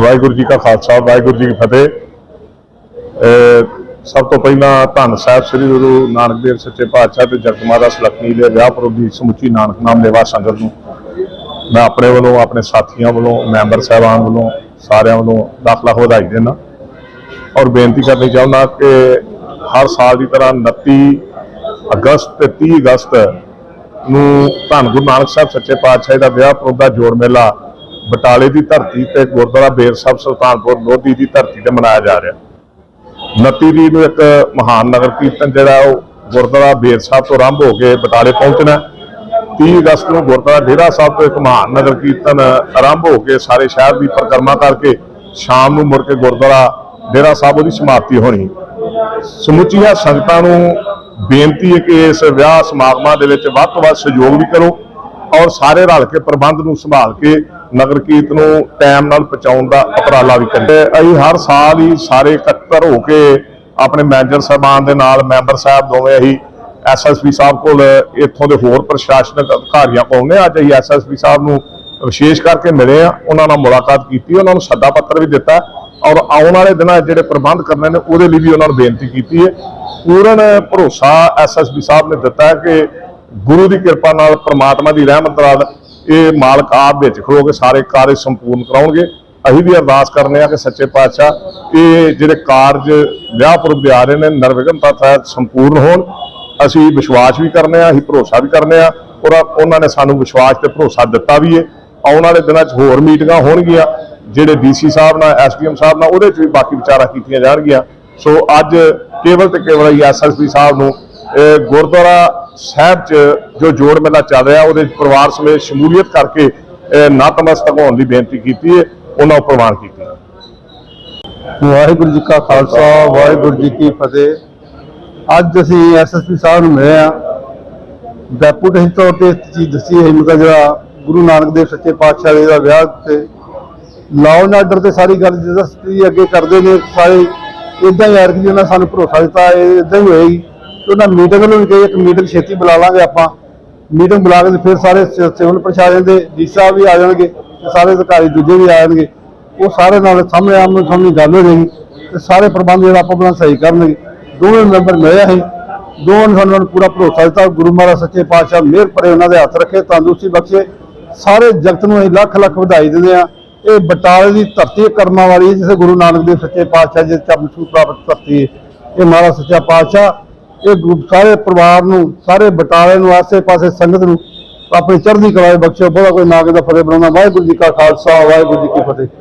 ਵਾਹਿਗੁਰੂ ਜੀ ਕਾ ਖਾਲਸਾ, ਵਾਹਿਗੁਰੂ ਜੀ ਕੀ ਫਤਿਹ। ਸਭ ਤੋਂ ਪਹਿਲਾਂ ਧੰਨ ਸਾਹਿਬ ਸ੍ਰੀ ਗੁਰੂ ਨਾਨਕ ਦੇਵ ਸੱਚੇ ਪਾਤਸ਼ਾਹ ਤੇ ਜਗਤ ਮਾਤਾ ਸੁਲੱਖਣੀ ਦੇ ਵਿਆਹ ਪੁਰਬ ਸਮੁੱਚੀ ਨਾਨਕ ਨਾਮ ਲੇਵਾ ਸੰਗਤ ਨੂੰ। ਮੈਂ ਆਪਣੇ ਵੱਲੋਂ, ਆਪਣੇ ਸਾਥੀਆਂ ਵੱਲੋਂ, ਮੈਂਬਰ ਸਾਹਿਬਾਨ ਵੱਲੋਂ, ਸਾਰਿਆਂ ਵੱਲੋਂ ਲੱਖ ਲੱਖ ਵਧਾਈ ਦਿੰਦਾ। ਔਰ ਬੇਨਤੀ ਕਰਨੀ ਚਾਹੁੰਦਾ ਕਿ ਹਰ ਸਾਲ ਦੀ ਤਰ੍ਹਾਂ 29 ਅਗਸਤ ਤੇ 30 ਅਗਸਤ ਨੂੰ ਧੰਨ ਗੁਰੂ ਨਾਨਕ ਸਾਹਿਬ ਸੱਚੇ ਪਾਤਸ਼ਾਹ ਦਾ ਵਿਆਹ ਪੁਰਬ ਦਾ ਜੋੜ ਮੇਲਾ ਬਟਾਲੇ ਦੀ ਧਰਤੀ ਤੇ ਗੁਰਦੁਆਰਾ ਬੇਰ ਸਾਹਿਬ ਸੁਲਤਾਨਪੁਰ ਲੋਧੀ ਦੀ ਧਰਤੀ ਤੇ ਮਨਾਇਆ ਜਾ ਰਿਹਾ 29 ਦੀ ਨੂੰ ਇੱਕ ਮਹਾਨ ਨਗਰ ਕੀਰਤਨ ਜਿਹੜਾ ਉਹ ਗੁਰਦੁਆਰਾ ਬੇਰ ਸਾਹਿਬ ਤੋਂ ਆਰੰਭ ਹੋ ਕੇ ਬਟਾਲੇ ਪਹੁੰਚਣਾ ਹੈ। 30 ਅਗਸਤ ਨੂੰ ਗੁਰਦੁਆਰਾ ਡੇਰਾ ਸਾਹਿਬ ਤੋਂ ਇੱਕ ਮਹਾਨ ਨਗਰ ਕੀਰਤਨ ਆਰੰਭ ਹੋ ਕੇ ਸਾਰੇ ਸ਼ਹਿਰ ਦੀ ਪਰਿਕਰਮਾ ਕਰਕੇ ਸ਼ਾਮ ਨੂੰ ਮੁੜ ਕੇ ਗੁਰਦੁਆਰਾ ਡੇਰਾ ਸਾਹਿਬ ਉਹਦੀ ਸਮਾਪਤੀ ਹੋਣੀ ਸਮੁੱਚੀਆਂ ਸੰਗਤਾਂ ਨੂੰ ਬੇਨਤੀ ਹੈ ਕਿ ਇਸ ਵਿਆਹ ਸਮਾਗਮਾਂ ਦੇ ਵਿੱਚ ਵੱਧ ਤੋਂ ਵੱਧ ਸਹਿਯੋਗ ਵੀ ਕਰੋ ਔਰ ਸਾਰੇ ਰਲ ਕੇ ਪ੍ਰਬੰਧ ਨੂੰ ਸੰਭਾਲ ਕੇ ਨਗਰ ਕੀਰਤ ਨੂੰ ਟਾਈਮ ਨਾਲ ਪਹੁੰਚਾਉਣ ਦਾ ਉਪਰਾਲਾ ਵੀ ਕਰੀਏ। ਅਸੀਂ ਹਰ ਸਾਲ ਹੀ ਸਾਰੇ ਇਕੱਤਰ ਹੋ ਕੇ ਆਪਣੇ ਮੈਨੇਜਰ ਸਾਹਿਬਾਨ ਦੇ ਨਾਲ, ਮੈਂਬਰ ਸਾਹਿਬ ਦੋਵੇਂ ਅਸੀਂ ਐਸਐਸਪੀ ਸਾਹਿਬ ਕੋਲ ਇੱਥੋਂ ਦੇ ਹੋਰ ਪ੍ਰਸ਼ਾਸਨਿਕ ਅਧਿਕਾਰੀਆਂ ਕੋਲ ਨੇ। ਅੱਜ ਅਸੀਂ ਐਸਐਸਪੀ ਸਾਹਿਬ ਨੂੰ ਵਿਸ਼ੇਸ਼ ਕਰਕੇ ਮਿਲੇ ਆ ਉਹਨਾਂ ਨਾਲ ਮੁਲਾਕਾਤ ਕੀਤੀ, ਉਹਨਾਂ ਨੂੰ ਸੱਦਾ ਪੱਤਰ ਵੀ ਦਿੱਤਾ ਔਰ ਆਉਣ ਵਾਲੇ ਦਿਨਾਂ ਜਿਹੜੇ ਪ੍ਰਬੰਧ ਕਰਨੇ ਨੇ, ਉਹਦੇ ਲਈ ਵੀ ਉਹਨਾਂ ਨੂੰ ਬੇਨਤੀ ਕੀਤੀ ਹੈ। ਪੂਰਨ ਭਰੋਸਾ ਐਸਐਸਪੀ ਸਾਹਿਬ ਨੇ ਦਿੱਤਾ ਕਿ ਗੁਰੂ ਦੀ ਕਿਰਪਾ ਨਾਲ ਪ੍ਰਮਾਤਮਾ ਦੀ ਰਹਿਮਤ ਨਾਲ ਇਹ ਮਾਲਕ ਆਪ ਵਿੱਚ ਖਲੋ ਕੇ ਸਾਰੇ ਕਾਰਜ ਸੰਪੂਰਨ ਕਰਾਉਣਗੇ। ਅਸੀਂ ਵੀ ਅਰਦਾਸ ਕਰਨੇ ਆ ਕਿ ਸੱਚੇ ਪਾਤਸ਼ਾਹ ਇਹ ਜਿਹੜੇ ਕਾਰਜ ਵਿਆਹ ਪੁਰਬ ਦੇ ਆ ਰਹੇ ਨੇ ਨਿਰਵਿਘਨਤਾ ਤਹਿਤ ਸੰਪੂਰਨ ਹੋਣ। ਅਸੀਂ ਵਿਸ਼ਵਾਸ ਵੀ ਕਰਨੇ ਆ, ਅਸੀਂ ਭਰੋਸਾ ਵੀ ਕਰਨੇ ਆ ਔਰ ਉਹਨਾਂ ਨੇ ਸਾਨੂੰ ਵਿਸ਼ਵਾਸ ਤੇ ਭਰੋਸਾ ਦਿੱਤਾ ਵੀ ਹੈ ਆਉਣ ਵਾਲੇ ਦਿਨਾਂ 'ਚ ਹੋਰ ਮੀਟਿੰਗਾਂ ਹੋਣਗੀਆਂ, ਜਿਹੜੇ ਡੀਸੀ ਸਾਹਿਬ ਨਾਲ, ਐਸਡੀਐਮ ਸਾਹਿਬ ਨਾਲ, ਉਹਦੇ 'ਚ ਵੀ ਬਾਕੀ ਵਿਚਾਰਾਂ ਕੀਤੀਆਂ ਜਾਣਗੀਆਂ। ਸੋ ਅੱਜ ਕੇਵਲ ਤੇ ਕੇਵਲ ਐਸਐਸਪੀ ਸਾਹਿਬ ਨੂੰ ਗੁਰਦੁਆਰਾ ਸਾਹਿਬ 'ਚ ਜੋ ਜੋੜ ਮੇਲਾ ਚੱਲ ਰਿਹਾ, ਉਹਦੇ ਪਰਿਵਾਰ ਸਮੇਤ ਸ਼ਮੂਲੀਅਤ ਕਰਕੇ ਨਤਮਸਤਕ ਹੋਣ ਦੀ ਬੇਨਤੀ ਕੀਤੀ ਹੈ, ਉਹਨਾਂ ਨੂੰ ਪ੍ਰਵਾਨ ਕੀਤੀ ਵਾਹਿਗੁਰੂ ਜੀ ਕਾ ਖਾਲਸਾ, ਵਾਹਿਗੁਰੂ ਜੀ ਕੀ ਫਤਿਹ। ਅੱਜ ਅਸੀਂ ਐਸਐਸਪੀ ਸਾਹਿਬ ਨੂੰ ਮਿਲੇ ਆ ਡੈਪੂਟੇਸ਼ਨ ਤੌਰ ਤੇ ਚੀਜ਼ ਦੱਸੀ ਹੈ ਮਤਲਬ ਜਿਹੜਾ ਗੁਰੂ ਨਾਨਕ ਦੇਵ ਸੱਚੇ ਪਾਤਸ਼ਾਹ ਜੀ ਦਾ ਵਿਆਹ ਤੇ ਲਾਅ ਐਂਡ ਆਰਡਰ ਤੇ ਸਾਰੀ ਗੱਲ ਜਸਤੀ ਅੱਗੇ ਕਰਦੇ ਨੇ, ਸਾਰੇ ਇਦਾਂ ਹੀ ਯਾਰ ਕਿ ਨੇ ਸਾਨੂੰ ਭਰੋਸਾ ਦਿੱਤਾ, ਇਹ ਇਦਾਂ ਹੀ ਹੋਏਗੀ। ਤੇ ਉਹਨਾਂ ਮੀਟਿੰਗ ਨੂੰ ਵੀ ਕਹੀ ਇੱਕ ਮੀਟਿੰਗ ਛੇਤੀ ਬੁਲਾ ਲਾਂਗੇ ਆਪਾਂ। ਮੀਟਿੰਗ ਬੁਲਾ ਕੇ ਫਿਰ ਸਾਰੇ ਸਿਵਲ ਪ੍ਰਸ਼ਾਸਨ ਦੇ ਡੀ ਸਾਹਿਬ ਵੀ ਆ ਜਾਣਗੇ ਤੇ ਸਾਰੇ ਅਧਿਕਾਰੀ ਦੂਜੇ ਵੀ ਆ ਜਾਣਗੇ। ਉਹ ਸਾਰੇ ਨਾਲ ਸਾਹਮਣੇ ਆਮ ਨੂੰ ਸਾਹਮਣੇ ਗੱਲ ਹੋ ਜਾਏਗੀ ਤੇ ਸਾਰੇ ਪ੍ਰਬੰਧ ਜਿਹੜਾ ਆਪਾਂ ਆਪਣਾ ਸਹੀ ਕਰਨਗੇ। ਦੋਵੇਂ ਮੈਂਬਰ ਮਿਲਿਆ ਅਸੀਂ। ਦੋਵਾਂ ਨੇ ਸਾਨੂੰ ਪੂਰਾ ਭਰੋਸਾ ਦਿੱਤਾ। ਗੁਰੂ ਮਹਾਰਾਜ ਸੱਚੇ ਪਾਤਸ਼ਾਹ ਮਿਹਰ ਭਰੇ ਉਹਨਾਂ ਦੇ ਹੱਥ ਰੱਖੇ, ਤੰਦਰੁਸਤੀ ਬਖਸ਼ੇ। ਸਾਰੇ ਜਗਤ ਨੂੰ ਅਸੀਂ ਲੱਖ ਲੱਖ ਵਧਾਈ ਦਿੰਦੇ ਆ ਇਹ ਬਟਾਲੇ ਦੀ ਧਰਤੀ ਕਰਮਾਂ ਵਾਲੀ ਹੈ ਜਿਸੇ ਗੁਰੂ ਨਾਨਕ ਦੇਵ ਸੱਚੇ ਪਾਤਸ਼ਾਹ ਜੀ ਚਰਨ ਛੂਹ ਪ੍ਰਾਪਤ ਧਰਤੀ ਹੈ। ਇਹ ਮਹਾਰਾਜ ਸੱਚਾ ਪਾਤਸ਼ਾਹ ਇਹ ਗਰੁੱਪ ਸਾਰੇ ਪਰਿਵਾਰ ਨੂੰ, ਸਾਰੇ ਬਟਾਲੇ ਨੂੰ ਆਸੇ ਪਾਸੇ ਸੰਗਤ ਨੂੰ ਆਪਣੀ ਚੜ੍ਹਦੀ ਕਲਾ ਵਿੱਚ ਬਖਸ਼ੋ ਬਹੁਤਾ ਕੋਈ ਨਾ ਦਾ ਫਤਿਹ ਬਣਾਉਣਾ ਵਾਹਿਗੁਰੂ ਜੀ ਕਾ ਖਾਲਸਾ, ਵਾਹਿਗੁਰੂ ਜੀ ਕੀ ਫਤਿਹ।